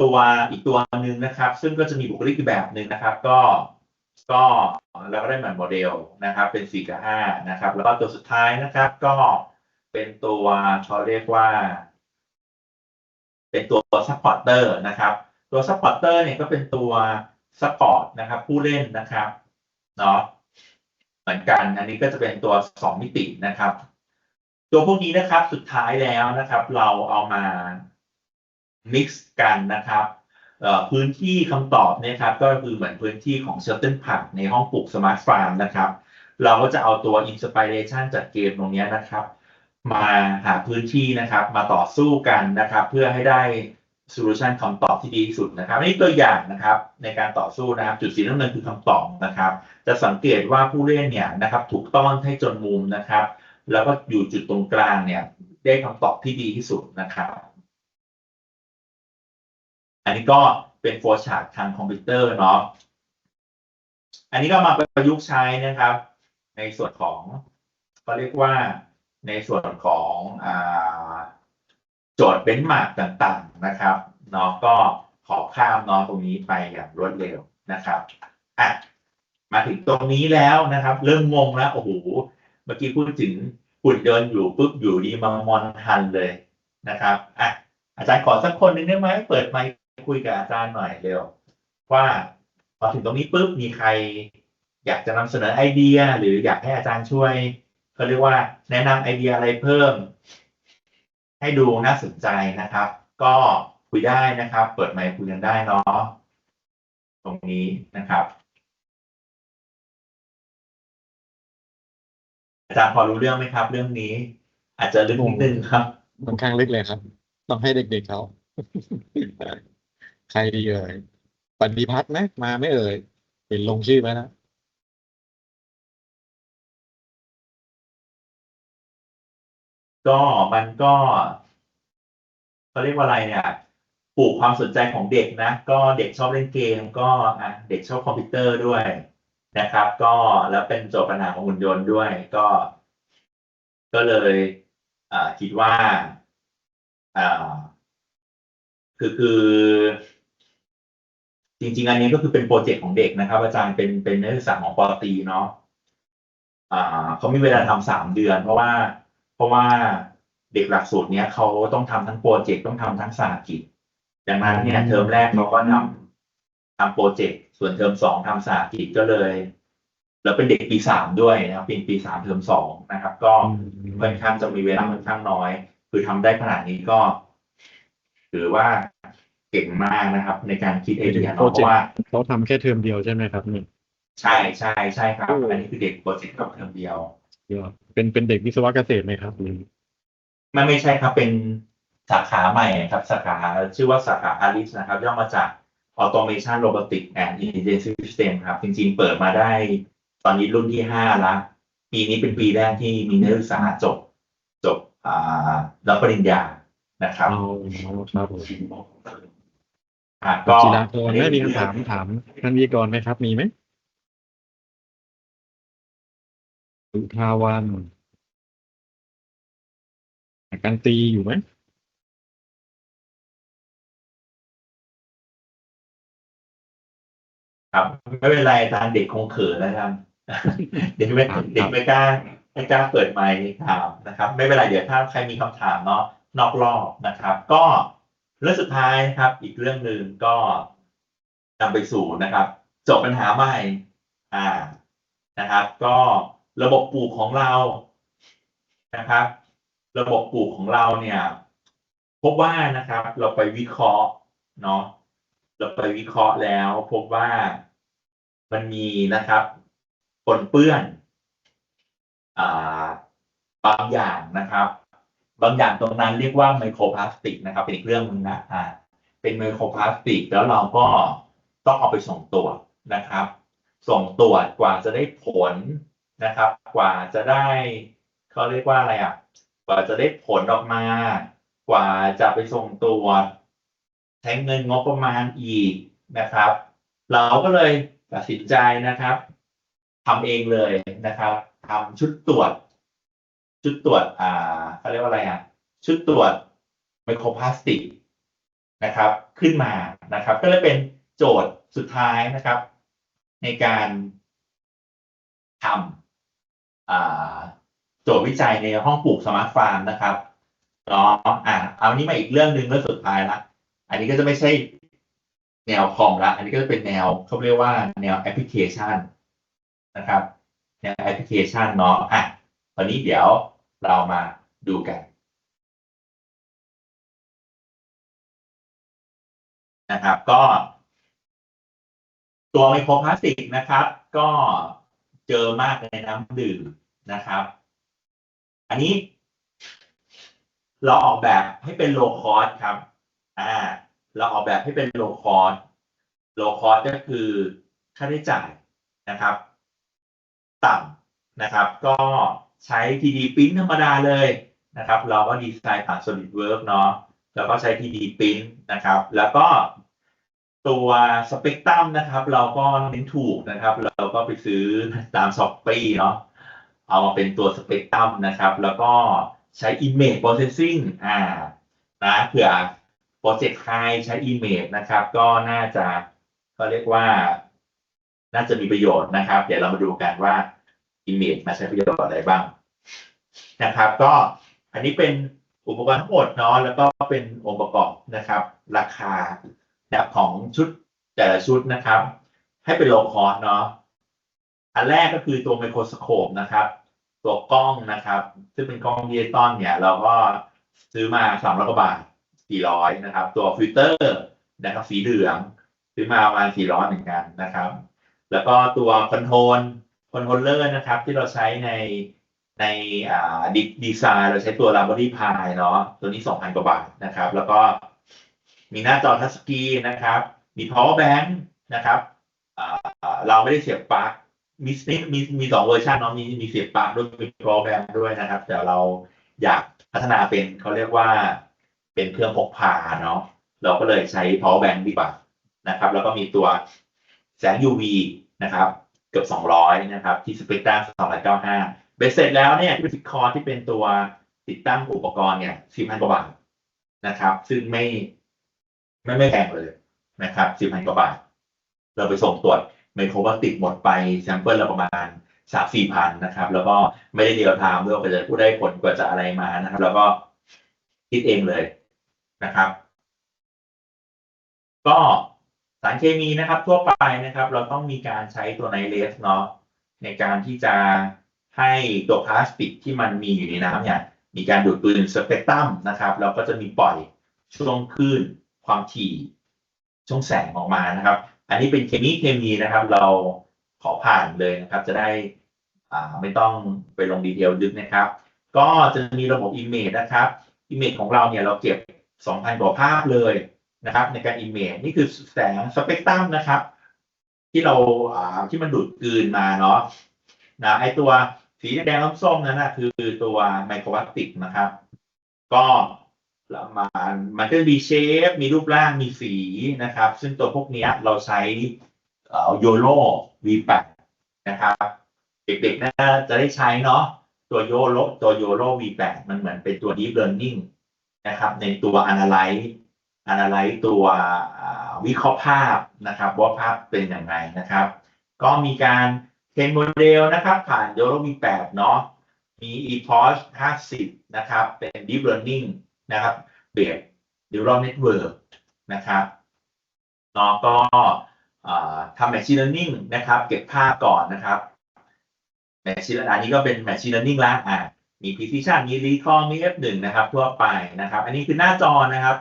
ตัวอีกตัวหนึ่งนะครับ ซึ่งก็จะมีบุคลิกอีกแบบหนึ่งนะครับ ก็ก็เราก็ได้เหมือนโมเดลนะครับ เป็น4กับ5นะครับ แล้วก็ตัวสุดท้ายนะครับ ก็เป็นตัวเขาเรียกว่า เป็นตัว supporter นะครับ ตัว supporter เนี่ยก็เป็นตัว support นะครับ ผู้เล่นนะครับเนาะเหมือนกัน อันนี้ก็จะเป็นตัวสองมิตินะครับ ตัวพวกนี้นะครับสุดท้ายแล้วนะครับ เราเอามา mix กันนะครับพื้นที่คำตอบเนี่ยครับก็คือเหมือนพื้นที่ของ Shelton Park ในห้องปลูก Smart Farm นะครับ เราก็จะเอาตัว inspiration จากเกมตรงนี้นะครับ มาหาพื้นที่นะครับ มาต่อสู้กันนะครับ เพื่อให้ได้ solution คำตอบที่ดีที่สุดนะครับนนี้ตัวอย่างนะครับในการต่อสู้นะครับ จุดสีน้ำเงินคือคำตอบนะครับ จะสังเกตว่าผู้เล่นเนี่ยนะครับ ถูกต้องให้จนมุมนะครับ แล้วก็อยู่จุดตรงกลางเนี่ยได้คำตอบที่ดีที่สุดนะครับ อันนี้ก็เป็นโฟล์ชาร์ตทางคอมพิวเตอร์เนาะอันนี้ก็มาประยุกต์ใช้นะครับ ในส่วนของก็เรียกว่าในส่วนของอโจทย์เบนช์มาร์กต่างๆนะครับเนาะก็ขอข้ามเนาะตรงนี้ไปอย่างรวดเร็วนะครับอะมาถึงตรงนี้แล้วนะครับ เริ่มงงแล้วโอ้โหเมื่อกี้พูดถึงหุ่นยนต์อยู่ปุ๊บอยู่ดีมามอนทันเลยนะครับอะอาจารย์ขอสักคนหนึ่งได้ไหมเปิดไมค์ คุยกับอาจารย์หน่อยเร็ว ว่าพอถึงตรงนี้ปุ๊บมีใคร อยากจะนำเสนอไอเดีย หรืออยากให้อาจารย์ช่วยเขาเรียกว่าแนะนำไอเดียอะไรเพิ่ม ให้ดูน่าสนใจนะครับ ก็คุยได้นะครับ เปิดไมค์คุยกันได้เนาะตรงนี้นะครับอาจารย์พอรู้เรื่องไหมครับ เรื่องนี้ อาจจะลึกนิดนึงครับค่อนข้างลึกเลยครับ ต้องให้เด็กๆเขา ใครดีเอ่ยปฏิพัฒน์ไหมมาไม่เอ่ยเห็นลงชื่อไหมนะก็มันก็เขาเรียกว่าอะไรเนี่ยปลูกความสนใจของเด็กนะ ก็เด็กชอบเล่นเกม ก็อะเด็กชอบคอมพิวเตอร์ด้วยนะครับ ก็แล้วเป็นโจทย์ปัญหาของหุ่นยนต์ด้วย ก็ ก็เลยอ่าคิดว่าอ่าคือคือ จริง ๆ อันนี้ก็คือเป็นโปรเจกต์ของเด็กนะครับ อาจารย์เป็นเป็นนักศึกษาของปอตรีเนาะอ่าเขามีเวลาทำสามเดือน เพราะว่า เพราะว่าเด็กหลักสูตรเนี้ยเขาต้องทำทั้งโปรเจกต์ต้องทำทั้งสาหกิจดังนั้นเนี่ยเทอมแรกเขาก็ทำทำโปรเจกต์ส่วนเทอมสองทำสาหกิจก็เลย แล้วเป็นเด็กปีสามด้วยนะครับเป็นปีสามเทอมสองนะครับ ก็ค่อนข้างจะมีเวลาค่อนข้างน้อย คือทำได้ขนาดนี้ก็ถือว่า เก่งมากนะครับ ในการคิดไอเดียโปรเนาะเพเจกต์ราะว่า เขาทำแค่เทอมเดียวใช่ไหมครับนี่ใช่ใช่ใช่ครับโอ้อันนี้คือเด็กโปรเจกต์กับเทอมเดียวยอดเป็นเป็นเด็กวิศวะเกษตรไหมครับหรือไม่ไม่ใช่ครับเป็นสาขาใหม่ครับสาขาชื่อว่าสาขาอาริสนะครับ ย่อมาจาก Automation Robotics and Intelligent System ครับ จริงๆ เปิดมาได้ตอนนี้รุ่นที่ห้าละปีนี้เป็นปีแรกที่มีนักศึกษาจบ จบอ่ารับปริญญานะครับเอาครับผมอะ ก็จีราพรไม่มีคำถามถามท่านวิทยากรไหมครับ มีไหมสุทาวันการตีอยู่ไหมครับไม่เป็นไรอาจารย์เด็กคงเขินนะครับ เด็กไม่เด็กไม่กล้าไม่กล้าเปิดไมค์ถามนะครับ ไม่เป็นไรเดี๋ยวถ้าใครมีคำถามเนาะนอกรอบนะครับ ก็ เรื่องสุดท้ายนะครับ อีกเรื่องหนึ่งก็นำไปสู่นะครับจบปัญหาใหม่อ่านะครับ ก็ระบบปลูกของเรานะครับ ระบบปลูกของเราเนี่ย พบว่านะครับ เราไปวิเคราะห์เนาะเราไปวิเคราะห์แล้ว พบว่ามันมีนะครับปนเปื้อน อ่าบางอย่างนะครับ บางอย่างตรงนั้นเรียกว่าไมโครพลาสติกนะครับ เป็นอีกเรื่องหนึงนะอ่าเป็นไมโครพลาสติก แล้วเราก็ต้องเอาไปส่งตรวจนะครับ ส่งตรวจกว่าจะได้ผลนะครับ กว่าจะได้เขาเรียกว่าอะไรอะกว่าจะได้ผลออกมา กว่าจะไปส่งตรวจใช้เงินงบประมาณอีกนะครับ เราก็เลยตัดสินใจนะครับทำเองเลยนะครับทำชุดตรวจ ชุดตรวจอ่าเขาเรียกว่าอะไรอะชุดตรวจไมโครพลาสติกนะครับ ขึ้นมานะครับ ก็เลยเป็นโจทย์สุดท้ายนะครับ ในการทำอ่าโจทย์วิจัยในห้องปลูกสมาร์ทฟาร์มนะครับเนาะอ่าเอานี้มาอีกเรื่องหนึ่งเรื่องสุดท้ายละอันนี้ก็จะไม่ใช่แนวคอมละอันนี้ก็จะเป็นแนวเขาเรียกว่าแนวแอปพลิเคชันนะครับแนวแอปพลิเคชันเนาะอะวันนี้เดี๋ยว เรามาดูกันนะครับก็ ตัวไมโครพลาสติกนะครับ ก็เจอมากในน้ำดื่มนะครับ อันนี้ เราออกแบบให้เป็นโลคอสครับอ่าเราออกแบบให้เป็นโลคอสโลคอสก็คือค่าใช้จ่ายนะครับ ต่ำนะครับ ก็ ใช้ 3D Print ธรรมดาเลยนะครับ เราก็ดีไซน์ผ่าน SolidWorks เนาะแล้วก็ใช้ 3D Print นะครับ แล้วก็ตัวสเปกตรัมนะครับ เราก็เน้นถูกนะครับ เราก็ไปซื้อตามช้อปปีเนาะเอามาเป็นตัวสเปกตรัมนะครับ แล้วก็ใช้ Image Processing อ่านะเผื่อโปรเจกต์ไฮใช้ Image นะครับ ก็น่าจะก็เรียกว่า น่าจะมีประโยชน์นะครับ เดี๋ยวเรามาดูกันว่า Image มาใช้ประโยชน์อะไรบ้างนะครับ ก็อันนี้เป็นอุปกรณ์ทั้งหมดเนาะแล้วก็เป็นองค์ประกอบนะครับ ราคาแบบของชุดแต่ละชุดนะครับ ให้เป็นโลคอสเนาะอันแรกก็คือตัวไมโครสโคปนะครับ ตัวกล้องนะครับ ซึ่งเป็นกล้องดิจิตอลเนี่ย เราก็ซื้อมาสามร้อยกว่าบาทสี่ร้อยนะครับ ตัวฟิลเตอร์นะครับสีเหลือง ซื้อมาประมาณสี่ร้อยเหมือนกันนะครับ แล้วก็ตัวคอนโทรล คอนโทรลเลอร์นะครับ ที่เราใช้ในในอ่าดีดีไซน์เราใช้ตัว l a b o r y Pi เนาะตัวนี้สองพันกว่าบาทนะครับ แล้วก็มีหน้าจอทัชสกรีนนะครับ มี power bank นะครับเราไม่ได้เสียบปลั๊กมีมีมีมีสองเวอร์ชันเนาะมีมีเสียบปลั๊กด้วยมี power bank ด้วยนะครับ แต่เราอยากพัฒนาเป็นเขาเรียกว่าเป็นเครื่องพกพาเนาะเราก็เลยใช้ power bank ดีกว่านะครับ แล้วก็มีตัวแสง UV นะครับ เกือบ 200 นะครับ ที่สเปกตรัม295เบ็ดเสร็จแล้วเนี่ยที่เป็นคอร์ที่เป็นตัวติดตั้งอุปกรณ์เนี่ย4,000กว่าบาทนะครับ ซึ่งไม่ไม่ไม่แพงเลยนะครับ4,000กว่าบาท เราไปส่งตรวจไมโครพลาติกหมดไปแซมเปิลละประมาณ3-4พันนะครับ แล้วก็ไม่ได้เดียวทามด้วยกว่าจะผู้ได้ผลกว่าจะอะไรมานะครับ แล้วก็คิดเองเลยนะครับ ก็ สารเคมีนะครับทั่วไปนะครับ เราต้องมีการใช้ตัวไนเลสเนาะในการที่จะให้ตัวพลาสติกที่มันมีอยู่ในน้ำเนี่ยมีการดูดกลืนสเปกตรัมนะครับแล้วก็จะมีปล่อยช่วงคลื่นความถี่ช่วงแสงออกมานะครับ อันนี้เป็นเคมีเคมีนะครับ เราขอผ่านเลยนะครับ จะได้อ่าไม่ต้องไปลงดีเทลลึกนะครับ ก็จะมีระบบ Image นะครับ Image ของเราเนี่ยเราเก็บ 2,000 กว่าภาพเลย นะครับในการ Image นี่คือแสงสเปกตรัมนะครับ ที่เราที่มันดูดกลืนมาเนาะนะไอตัวสีแดงส้มนั้นนะคือตัวไมโครพลาสติกนะครับ ก็ประมาณมันก็มีเชฟ มีรูปร่างมีสีนะครับ ซึ่งตัวพวกนี้เราใช้โยโ o V8 นะครับ เด็กๆน่าจะได้ใช้เนาะตัวโยโ o ตัวโยโ o V8 มันเหมือนเป็นตัว Deep Learning นะครับ ในตัว Analyze Analyze ตัววิเคราะห์ภาพนะครับว่าภาพเป็นอย่างไรนะครับ ก็มีการเทรนโมเดลนะครับ ผ่านโยโ o V8 เนาะมี ePOS 50 นะครับ เป็น Deep Learning นะครับเบส Neural Network นะครับเนาะก็ทำ Machine Learning นะครับ เก็บภาพก่อนนะครับ Machine Learning อันนี้ก็เป็น Machine Learning ละอะมี Precision มี Recall มี F1 นะครับ ทั่วไปนะครับ อันนี้คือหน้าจอนะครับ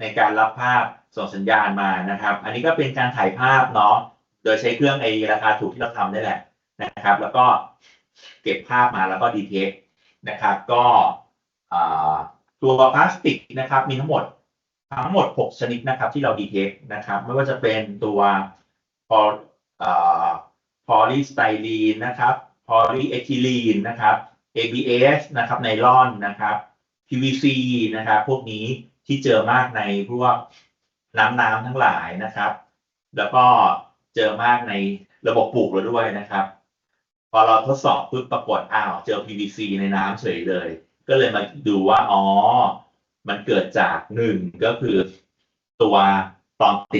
ในการรับภาพส่งสัญญาณมานะครับ อันนี้ก็เป็นการถ่ายภาพเนาะโดยใช้เครื่องไอราคาถูกที่เราทำได้แหละนะครับ แล้วก็เก็บภาพมาแล้วก็ดีเทคนะครับ ก็ตัวพลาสติกนะครับมีทั้งหมดทั้งหมด 6 ชนิดนะครับที่เราดีเทคนะครับ ไม่ว่าจะเป็นตัวพออ่าพอลีสไตรีนนะครับพอลีเอทิลีนนะครับ ABS นะครับไนลอนนะครับ PVC นะครับพวกนี้ที่เจอมากในพวกน้ำน้ำทั้งหลายนะครับ แล้วก็เจอมากในระบบปลูกเราด้วยนะครับ พอเราทดสอบปุ๊บปรากฏอ้าวเจอ PVC ในน้ำเฉยเลย ก็เลยมาดูว่า อ๋อ มันเกิดจากหนึ่งก็คือตัวตอนติด